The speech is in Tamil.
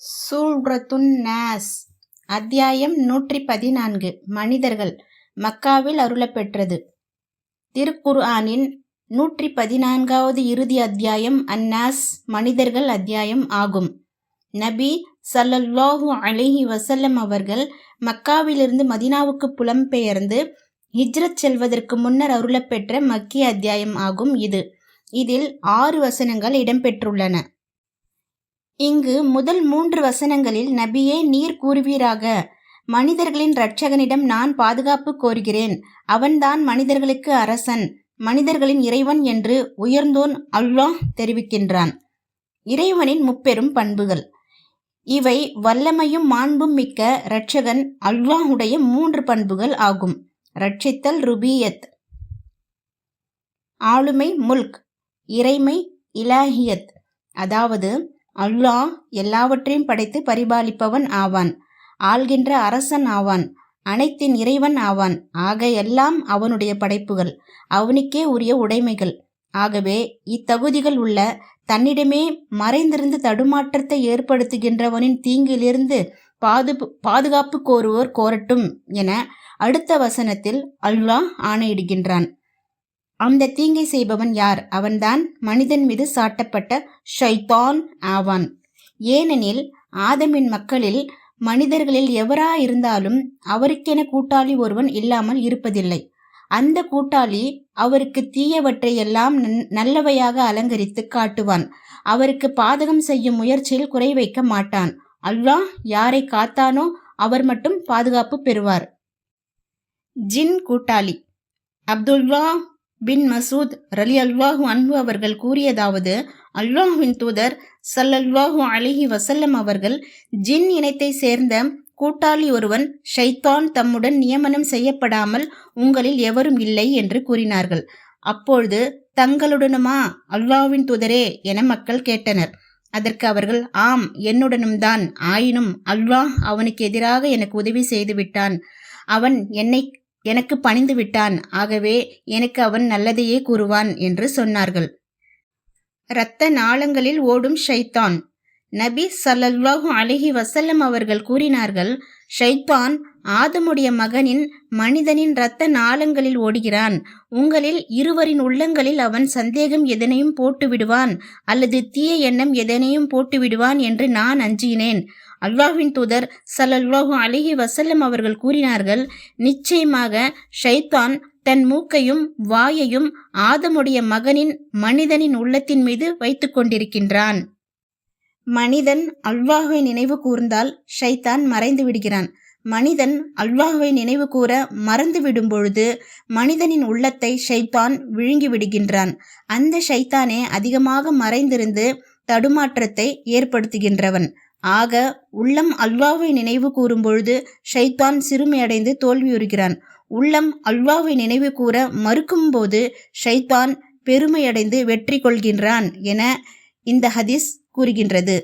சூழ்ரத்துன் நாஸ் அத்தியாயம் நூற்றி பதினான்கு மனிதர்கள். மக்காவில் அருளப்பெற்றது. திருக்குர்ஆனின் நூற்றி பதினான்காவது இறுதி அத்தியாயம் அந்நாஸ் மனிதர்கள் அத்தியாயம் ஆகும். நபி சல்லல்லாஹு அலிஹி வசல்லம் அவர்கள் மக்காவிலிருந்து மதினாவுக்கு புலம்பெயர்ந்து ஹிஜ்ரத் செல்வதற்கு முன்னர் அருளப்பெற்ற மக்கிய அத்தியாயம் ஆகும் இது. இதில் ஆறு வசனங்கள் இடம்பெற்றுள்ளன. இங்கு முதல் மூன்று வசனங்களில் நபியே நீர் கூறுவீராக. மனிதர்களின் இரட்சகனிடம் நான் பாதுகாப்பு கோருகிறேன். அவன்தான் மனிதர்களுக்கு அரசன். மனிதர்களின் இறைவன் என்று உயர்ந்தோன் அல்லாஹ் தெரிவிக்கின்றான். இறைவனின் முப்பெரும் பண்புகள். இவை வல்லமையும் மாண்பும் மிக்க இரட்சகன் அல்லாஹுடைய மூன்று பண்புகள் ஆகும். ரட்சித்தல் ருபியத். ஆளுமை முல்க். இறைமை இலாஹியத். அதாவது அல்லாஹ் எல்லாவற்றையும் படைத்து பரிபாலிப்பவன் ஆவான். ஆள்கின்ற அரசன் ஆவான். அனைத்தின் இறைவன் ஆவான். ஆக எல்லாம் அவனுடைய படைப்புகள் அவனுக்கே உரிய உடைமைகள். ஆகவே இத்தகுதிகள் உள்ள தன்னிடமே மறைந்திருந்து தடுமாற்றத்தை ஏற்படுத்துகின்றவனின் தீங்கிலிருந்து பாது பாதுகாப்பு கோருவோர் கோரட்டும் என அடுத்த வசனத்தில் அல்லாஹ் ஆணையிடுகின்றான். அந்த தீங்கை செய்பவன் யார்? அவன்தான் மனிதன் மீது சாட்டப்பட்ட ஷைத்தான் ஆவான். ஏனெனில் ஆதமின் மக்களில் மனிதர்களில் எவரா இருந்தாலும் அவருக்கென கூட்டாளி ஒருவன் இல்லாமல் இருப்பதில்லை. அந்த கூட்டாளி அவருக்கு தீயவற்றை எல்லாம் நல்லவையாக அலங்கரித்து காட்டுவான். அவருக்கு பாதகம் செய்யும் முயற்சியில் குறை வைக்க மாட்டான். அல்லாஹ் யாரை காத்தானோ அவர் மட்டும் பாதுகாப்பு பெறுவார். ஜின் கூட்டாளி. அப்துல்லா பின் மசூத் ரலி அல்வாஹு அன்பு அவர்கள் கூறியதாவது அல்வாஹுவின் தூதர் சல்லல்வாஹு அலிஹி வசல்லம் அவர்கள் ஜின் இனத்தை சேர்ந்த கூட்டாளி ஒருவன் ஷைத்தான் தம்முடன் நியமனம் செய்யப்படாமல் உங்களில் எவரும் இல்லை என்று கூறினார்கள். அப்பொழுது தங்களுடனுமா? அல்லாவின் தூதரே என மக்கள் கேட்டனர். அதற்கு அவர்கள் ஆம் என்னுடனும் தான். ஆயினும் அல்வாஹ் அவனுக்கு எதிராக எனக்கு உதவி செய்து விட்டான் அவன் என்னை எனக்கு பணிந்து விட்டான். ஆகவே எனக்கு அவன் நல்லதையே கூறுவான் என்று சொன்னார்கள். இரத்த நாளங்களில் ஓடும் ஷைத்தான். நபி சல்லல்லாஹு அலஹி வசல்லம் அவர்கள் கூறினார்கள் ஷைத்தான் ஆதமுடைய மகனின் மனிதனின் இரத்த நாளங்களில் ஓடுகிறான். உங்களில் இருவரின் உள்ளங்களில் அவன் சந்தேகம் எதனையும் போட்டு விடுவான் அல்லது தீய எண்ணம் எதனையும் போட்டு விடுவான் என்று நான் அஞ்சினேன். அல்லாஹின் தூதர் சல்லல்லாஹு அலிஹி வசல்லம் அவர்கள் கூறினார்கள் நிச்சயமாக ஷைத்தான் தன் மூக்கையும் வாயையும் ஆதமுடைய மகனின் மனிதனின் உள்ளத்தின் மீது வைத்து கொண்டிருக்கின்றான். மனிதன் அல்வாஹை நினைவு கூர்ந்தால் ஷைத்தான் மறைந்து விடுகிறான். மனிதன் அல்வாஹை நினைவு கூற மறந்து விடும்பொழுது மனிதனின் உள்ளத்தை ஷைத்தான் விழுங்கி விடுகின்றான் அந்த ஷைத்தானே அதிகமாக மறைந்திருந்து தடுமாற்றத்தை ஏற்படுத்துகின்றவன். ஆக உள்ளம் அல்வாவை நினைவு கூறும் பொழுது ஷைத்தான் சிறுமையடைந்து தோல்வியுறுகிறான். உள்ளம் அல்வாவை நினைவு கூற மறுக்கும்போது ஷைத்தான் பெருமையடைந்து வெற்றி கொள்கின்றான் என இந்த ஹதீஸ் கூறுகின்றது.